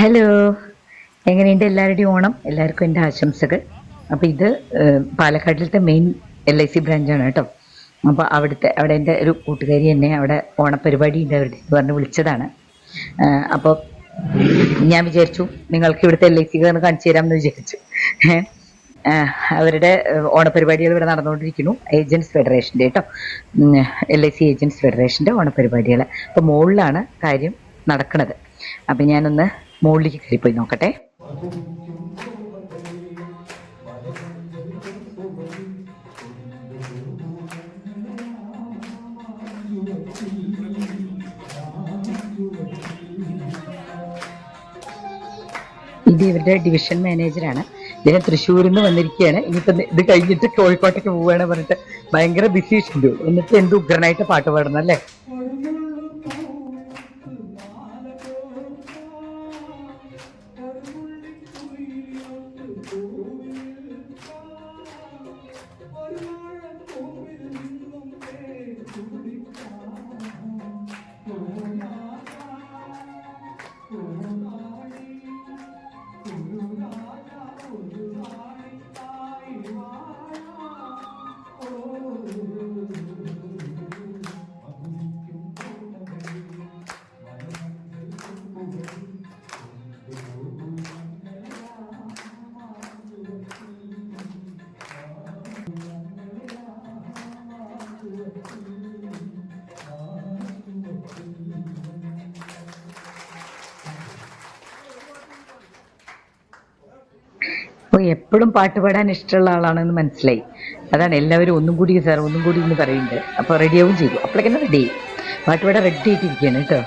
Hello എങ്ങനെയുണ്ട് എല്ലാവരുടെയും ഓണം? എല്ലാവർക്കും എന്റെ ആശംസകൾ. അപ്പോൾ ഇത് പാലക്കാട്ടിലത്തെ മെയിൻ എൽ ഐ സി ബ്രാഞ്ചാണ് കേട്ടോ. അപ്പോൾ അവിടുത്തെ അവിടെ എന്റെ ഒരു കൂട്ടുകാരി എന്നെ അവിടെ ഓണപ്പരിപാടി ഉണ്ട് അവരുടെ എന്ന് പറഞ്ഞ് വിളിച്ചതാണ്. അപ്പോൾ ഞാൻ വിചാരിച്ചു നിങ്ങൾക്ക് ഇവിടുത്തെ എൽ ഐ സി ഒന്ന് കാണിച്ചു തരാമെന്ന് വിചാരിച്ചു. അവരുടെ ഓണപരിപാടികൾ ഇവിടെ നടന്നുകൊണ്ടിരിക്കുന്നു. ഏജൻസ് ഫെഡറേഷന്റെ കേട്ടോ. എൽ ഐ സി ഏജൻസ് ഫെഡറേഷന്റെ ഓണപരിപാടികൾ. അപ്പോൾ മുകളിലാണ് കാര്യം നടക്കുന്നത്. അപ്പം ഞാനൊന്ന് മുകളിലേക്ക് കയറിപ്പോയി നോക്കട്ടെ. ഇത് ഇവരുടെ ഡിവിഷൻ മാനേജറാണ് ഇദ്ദേഹം തൃശ്ശൂരിൽ നിന്ന് വന്നിരിക്കുകയാണ്. ഇനിയിപ്പം ഇത് കഴിഞ്ഞിട്ട് കോഴിക്കോട്ടേക്ക് പോവുകയാണ് പറഞ്ഞിട്ട് ഭയങ്കര ബിസി ഷെഡ്യൂൾ എന്നിട്ട് എന്ത് ഉഗ്രനായിട്ട് പാട്ട് പാടണം അപ്പോൾ എപ്പോഴും പാട്ട് പാടാൻ ഇഷ്ടമുള്ള ആളാണെന്ന് മനസ്സിലായി. അതാണ് എല്ലാവരും ഒന്നും കൂടി സാർ ഒന്നും കൂടി എന്ന് പറയുന്നുണ്ട് അപ്പോൾ റെഡിയാവും ചെയ്തു. അപ്പോഴേക്കും റെഡി പാട്ട് പാടാൻ റെഡി ആയിട്ടിരിക്കുകയാണ് കേട്ടോ.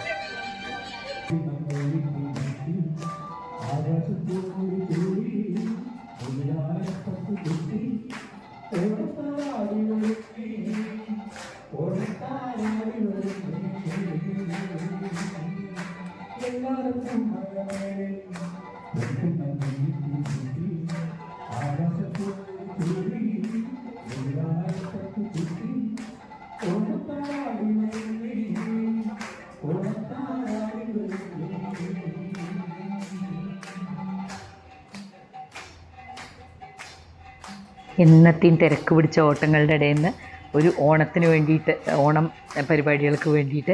എന്നത്തെയും തിരക്ക് പിടിച്ച ഓട്ടങ്ങളുടെ ഇടയിൽ നിന്ന് ഒരു ഓണത്തിന് വേണ്ടിയിട്ട് ഓണം പരിപാടികൾക്ക് വേണ്ടിയിട്ട്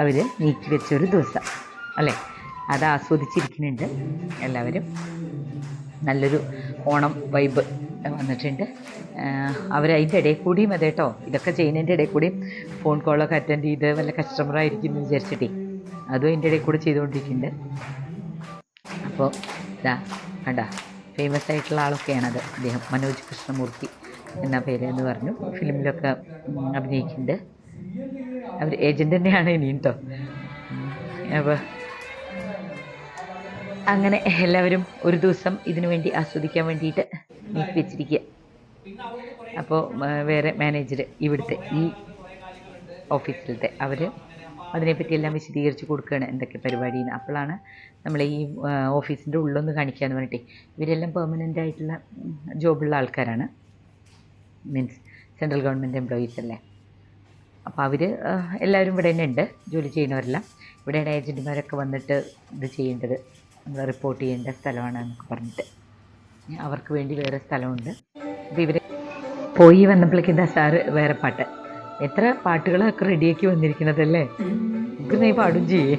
അവർ നീക്കി വെച്ച ഒരു ദിവസം അല്ലേ? അത് ആസ്വദിച്ചിരിക്കുന്നുണ്ട്. എല്ലാവരും നല്ലൊരു ഓണം വൈബ് വന്നിട്ടുണ്ട്. അവർ അതിന്റെ ഇടയിൽ കൂടിയും അതെ കേട്ടോ ഇതൊക്കെ ചെയ്യുന്നതിന്റെ ഇടയിൽ കൂടിയും ഫോൺ കോളൊക്കെ അറ്റൻഡ് ചെയ്ത് വല്ല കസ്റ്റമറായിരിക്കും എന്ന് വിചാരിച്ചിട്ടേ അതും അതിന്റെ ഇടയിൽ കൂടെ ചെയ്തുകൊണ്ടിരിക്കുന്നുണ്ട്. അപ്പോൾ ഇതാ കണ്ട. ഫേമസ് ആയിട്ടുള്ള ആളൊക്കെയാണത്. അദ്ദേഹം മനോജ് കൃഷ്ണമൂർത്തി എന്ന പേര് എന്ന് പറഞ്ഞു. ഫിലിമിലൊക്കെ അഭിനയിക്കുന്നുണ്ട്. അവർ ഏജന്റ് തന്നെയാണ് ഇനി കേട്ടോ അപ്പോൾ അങ്ങനെ എല്ലാവരും ഒരു ദിവസം ഇതിനു വേണ്ടി ആസ്വദിക്കാൻ വേണ്ടിയിട്ട് നീക്കി വെച്ചിരിക്കുക അപ്പോൾ വേറെ മാനേജർ ഇവിടുത്തെ ഈ ഓഫീസിലത്തെ അവർ അതിനെപ്പറ്റി എല്ലാം വിശദീകരിച്ച് കൊടുക്കുകയാണ് എന്തൊക്കെ പരിപാടിയെന്ന്. അപ്പോഴാണ് നമ്മൾ ഈ ഓഫീസിന്റെ ഉള്ളൊന്ന് കാണിക്കാന്ന് പറഞ്ഞിട്ട് ഇവരെല്ലാം പെർമനന്റ് ആയിട്ടുള്ള ജോബുള്ള ആൾക്കാരാണ്. മീൻസ് സെൻട്രൽ ഗവൺമെന്റ് എംപ്ലോയീസ് അല്ലേ. അപ്പോൾ അവർ എല്ലാവരും ഇവിടെ തന്നെ ഉണ്ട് ജോലി ചെയ്യുന്നവരെല്ലാം. ഇവിടെയാണ് ഏജന്റുമാരൊക്കെ വന്നിട്ട് ഇത് ചെയ്യേണ്ടത്. നമ്മൾ റിപ്പോർട്ട് ചെയ്യേണ്ട സ്ഥലമാണ് എന്നൊക്കെ പറഞ്ഞിട്ട്. അവർക്ക് വേണ്ടി വേറെ സ്ഥലമുണ്ട്. അപ്പോൾ ഇവരെ പോയി വന്നപ്പോഴേക്കും ഇതാ സാറ് വേറെ പാട്ട്. എത്ര പാട്ടുകളൊക്കെ റെഡിയാക്കി വന്നിരിക്കുന്നതല്ലേ നമുക്ക് നീ പാടും ചെയ്യേ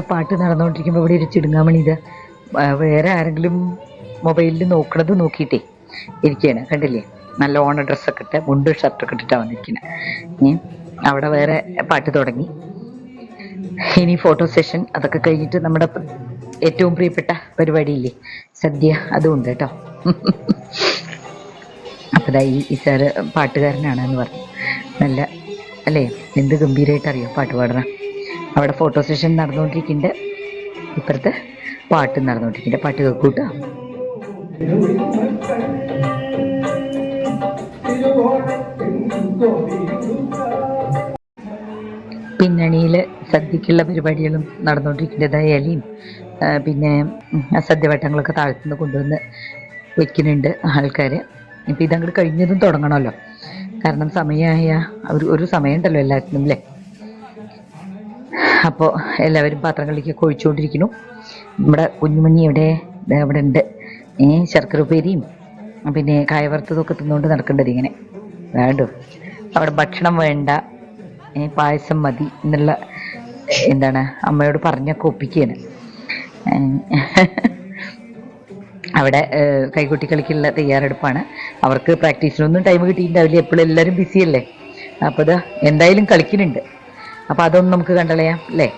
ഇവിടെ പാട്ട് നടന്നുകൊണ്ടിരിക്കുമ്പോൾ ഇവിടെ ഒരു ചിടുങ്ങാമണി ഇത് വേറെ ആരെങ്കിലും മൊബൈലിൽ നോക്കണത് നോക്കിയിട്ടേ ഇരിക്കുകയാണ് കണ്ടില്ലേ? നല്ല ഓണ ഡ്രസ്സൊക്കെ ഇട്ട് മുണ്ട് ഷർട്ടൊക്കെ ഇട്ടിട്ടാണ് വന്നിരിക്കുന്നത് അവിടെ വേറെ പാട്ട് തുടങ്ങി. ഇനി ഫോട്ടോ സെഷൻ അതൊക്കെ കഴിഞ്ഞിട്ട് നമ്മുടെ ഏറ്റവും പ്രിയപ്പെട്ട പരിപാടിയില്ലേ? സദ്യ അതും ഉണ്ട് കേട്ടോ. അപ്പോൾ ഈ പാട്ടുകാരനാണ് എന്ന് പറഞ്ഞു. നല്ല അല്ലേ? എന്ത് ഗംഭീരമായിട്ട് അറിയാം പാട്ട് പാടണം അവിടെ ഫോട്ടോ സെഷൻ നടന്നുകൊണ്ടിരിക്കുന്നുണ്ട്. ഇപ്പുറത്ത് പാട്ട് നടന്നുകൊണ്ടിരിക്കുന്നുണ്ട്. പാട്ട് കേൾക്കൂട്ടോ. പിന്നണിയിൽ സദ്യക്കുള്ള പരിപാടികളും നടന്നുകൊണ്ടിരിക്കുന്നത് ഇലയും പിന്നെ സദ്യവട്ടങ്ങളൊക്കെ താഴ്ത്തുനിന്ന് കൊണ്ടുവന്ന് വെക്കുന്നുണ്ട് ആൾക്കാർ ഇപ്പം ഇതങ്ങോട്ട് കഴിഞ്ഞതും തുടങ്ങണമല്ലോ. കാരണം സമയമായ ഒരു ഒരു സമയമുണ്ടല്ലോ എല്ലാത്തിനും അല്ലേ? അപ്പോൾ എല്ലാവരും പാത്രങ്ങളിലേക്ക് ഒഴിച്ചുകൊണ്ടിരിക്കുന്നു നമ്മുടെ കുഞ്ഞുമണി ഇവിടെ ഇവിടെ ഉണ്ട്. ഏ ശർക്കര ഉപ്പേരിയും പിന്നെ കായവറുത്തതൊക്കെ തിന്നുകൊണ്ട് നടക്കേണ്ടത് ഇങ്ങനെ? വേണ്ടോ? അവിടെ ഭക്ഷണം വേണ്ട. പായസം മതി എന്നുള്ള എന്താണ് അമ്മയോട് പറഞ്ഞൊക്കെ ഒപ്പിക്കുകയാണ് അവിടെ കൈകൊട്ടി കളിക്കുള്ള തയ്യാറെടുപ്പാണ്. അവർക്ക് പ്രാക്ടീസിനൊന്നും ടൈം കിട്ടിയിട്ടുണ്ടാവില്ല. എപ്പോഴും എല്ലാവരും ബിസിയല്ലേ അപ്പോൾ ഇത് എന്തായാലും കളിക്കുന്നുണ്ട്. അപ്പോൾ അതൊന്നും നമുക്ക് കണ്ടളയാം അല്ലേ?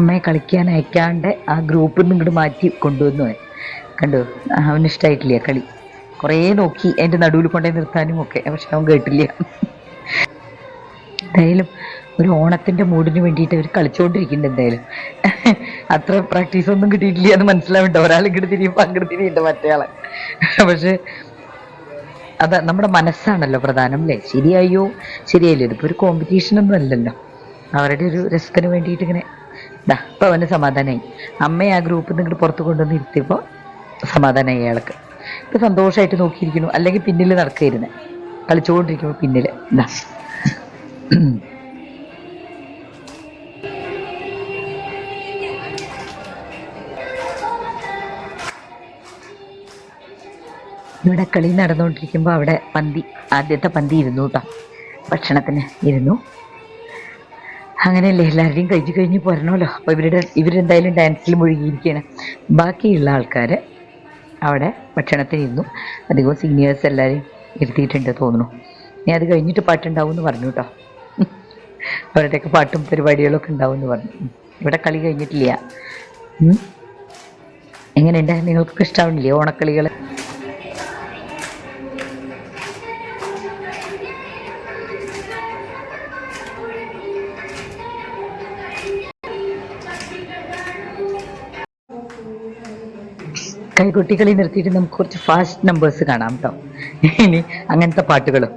അമ്മയെ കളിക്കാൻ അയക്കാണ്ട് ആ ഗ്രൂപ്പിൽ നിന്ന് ഇങ്ങോട്ട് മാറ്റി കൊണ്ടുവന്നു കണ്ടു? അവന് ഇഷ്ടമായിട്ടില്ല കളി. കുറേ നോക്കി എന്റെ നടുവിൽ കൊണ്ടേ നിർത്താനും ഒക്കെ പക്ഷെ അവൻ കേട്ടില്ല. എന്തായാലും ഒരു ഓണത്തിന്റെ മൂഡിന് വേണ്ടിയിട്ട് അവർ കളിച്ചുകൊണ്ടിരിക്കുന്നുണ്ട് എന്തായാലും. അത്ര പ്രാക്ടീസ് ഒന്നും കിട്ടിയിട്ടില്ല എന്ന് മനസ്സിലാവുന്നുണ്ട്. ഒരാൾ തിരിയുമ്പോൾ അങ്ങോട്ട് തിരിയുണ്ട് ആളെ. പക്ഷെ അത് നമ്മുടെ മനസ്സാണല്ലോ പ്രധാനം അല്ലേ? ശരിയായോ? ശരിയായില്ലോ. ഇതിപ്പോൾ ഒരു കോമ്പറ്റീഷൻ ഒന്നും അല്ലല്ലോ. അവരുടെ ഒരു രസത്തിന് വേണ്ടിയിട്ട് ഇങ്ങനെ ഇതാ ഇപ്പം അവന് സമാധാനമായി അമ്മയെ ആ ഗ്രൂപ്പിൽ നിന്ന് ഇങ്ങോട്ട് പുറത്ത് കൊണ്ടുവന്ന് ഇരുത്തിയപ്പോൾ സമാധാനമായി അയാൾക്ക്. ഇപ്പം സന്തോഷമായിട്ട് നോക്കിയിരിക്കുന്നു. അല്ലെങ്കിൽ പിന്നിൽ നടക്കുകയായിരുന്നു കളിച്ചുകൊണ്ടിരിക്കുമ്പോൾ പിന്നിൽ ദാ. ഇവിടെ കളി നടന്നുകൊണ്ടിരിക്കുമ്പോൾ അവിടെ പന്തി ആദ്യത്തെ പന്തി ഇരുന്നു കേട്ടോ ഭക്ഷണത്തിന് ഇരുന്നു. അങ്ങനെയല്ലേ എല്ലാവരുടെയും കഴിഞ്ഞ് കഴിഞ്ഞ് പോരണമല്ലോ. അപ്പോൾ ഇവരുടെ ഇവരെന്തായാലും ഡാൻസിൽ മുഴുകിയിരിക്കുകയാണ്. ബാക്കിയുള്ള ആൾക്കാർ അവിടെ ഭക്ഷണത്തിനിരുന്നു അധികവും സീനിയേഴ്സ് എല്ലാവരും ഇരുത്തിയിട്ടുണ്ട് തോന്നുന്നു. ഇനി അത് കഴിഞ്ഞിട്ട് പാട്ടുണ്ടാവും എന്ന് പറഞ്ഞു കേട്ടോ. അവരുടെയൊക്കെ പാട്ടും പരിപാടികളൊക്കെ ഉണ്ടാവും എന്ന് പറഞ്ഞു ഇവിടെ കളി കഴിഞ്ഞിട്ടില്ല. എങ്ങനെയുണ്ട്? നിങ്ങൾക്കൊക്കെ ഇഷ്ടമാവുന്നില്ലേ ഓണക്കളികൾ കൈകൊട്ടികളി നിർത്തിയിട്ട് നമുക്ക് കുറച്ച് ഫാസ്റ്റ് നമ്പേഴ്സ് കാണാം കേട്ടോ ഇനി അങ്ങനത്തെ പാട്ടുകളും.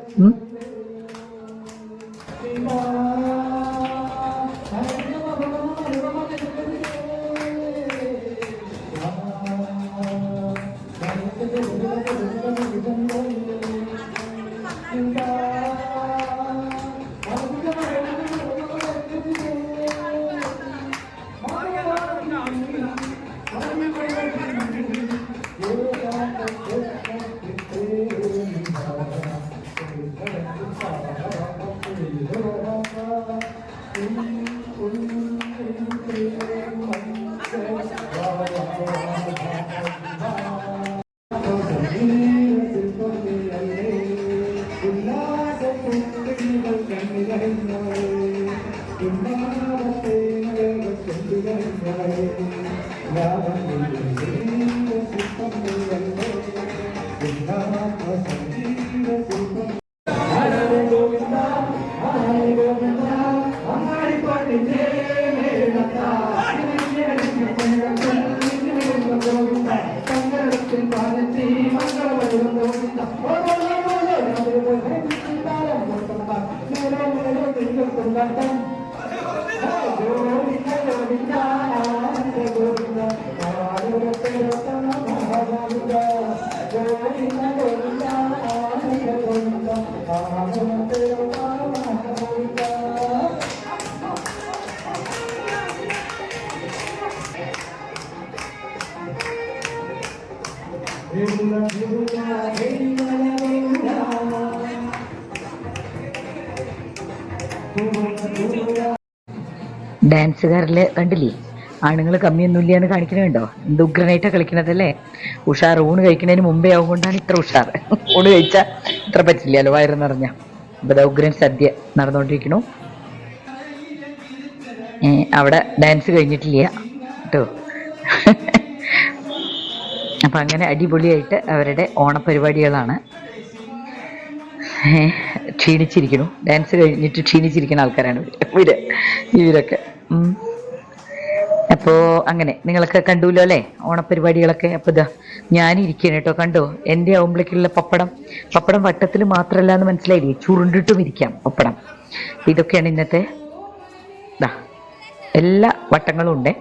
ഉം. ഡാൻസുകാരിൽ കണ്ടില്ലേ? ആണുങ്ങൾ കമ്മിയൊന്നുമില്ല എന്ന് കാണിക്കണുണ്ടോ എന്ത് ഉഗ്രനായിട്ടാ കളിക്കണതല്ലേ? ഉഷാർ ഊണ് കഴിക്കുന്നതിന് മുമ്പേ ആവുകൊണ്ടാണ് ഇത്ര ഉഷാർ ഊണ് കഴിച്ചാൽ ഇത്ര പറ്റില്ലല്ലോ വയറ് നിറഞ്ഞ. ഇപ്പൊ ഉഗ്രൻ സദ്യ നടന്നുകൊണ്ടിരിക്കണു അവിടെ ഡാൻസ് കഴിഞ്ഞിട്ടില്ല കേട്ടോ? അപ്പൊ അങ്ങനെ അടിപൊളിയായിട്ട് അവരുടെ ഓണപരിപാടികളാണ്. ക്ഷീണിച്ചിരിക്കുന്നു. ഡാൻസ് കഴിഞ്ഞിട്ട് ക്ഷീണിച്ചിരിക്കുന്ന ആൾക്കാരാണ് ഇവർ. ഇവർ. ഇവരൊക്കെ. അപ്പോൾ അപ്പോ അങ്ങനെ നിങ്ങളൊക്കെ കണ്ടുല്ലോ അല്ലേ? ഓണപരിപാടികളൊക്കെ. അപ്പോൾ ഇതാ ഞാനിരിക്കുകയാണ് കേട്ടോ. കണ്ടോ? എന്റെ ആവുമ്പോഴേക്കുള്ള പപ്പടം. പപ്പടം വട്ടത്തിൽ മാത്രമല്ല എന്ന് മനസ്സിലായില്ലേ? ചുരുണ്ടിട്ടും ഇരിക്കാം പപ്പടം. ഇതൊക്കെയാണ് ഇന്നത്തെ ദാ എല്ലാ വട്ടങ്ങളും ഉണ്ട്.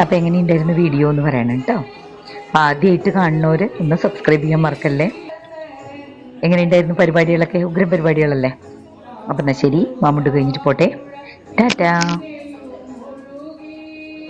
അപ്പൊ എങ്ങനെയുണ്ടായിരുന്നു വീഡിയോ എന്ന് പറയണം കേട്ടോ. അപ്പം ആദ്യമായിട്ട് കാണുന്നവർ ഒന്ന് സബ്സ്ക്രൈബ് ചെയ്യാൻ മറക്കല്ലേ? എങ്ങനെയുണ്ടായിരുന്നു പരിപാടികളൊക്കെ? ഉഗ്രം പരിപാടികളല്ലേ? അപ്പം എന്നാൽ ശരി മാമുണ്ട് കഴിഞ്ഞിട്ട് പോട്ടെ. ടാറ്റാ.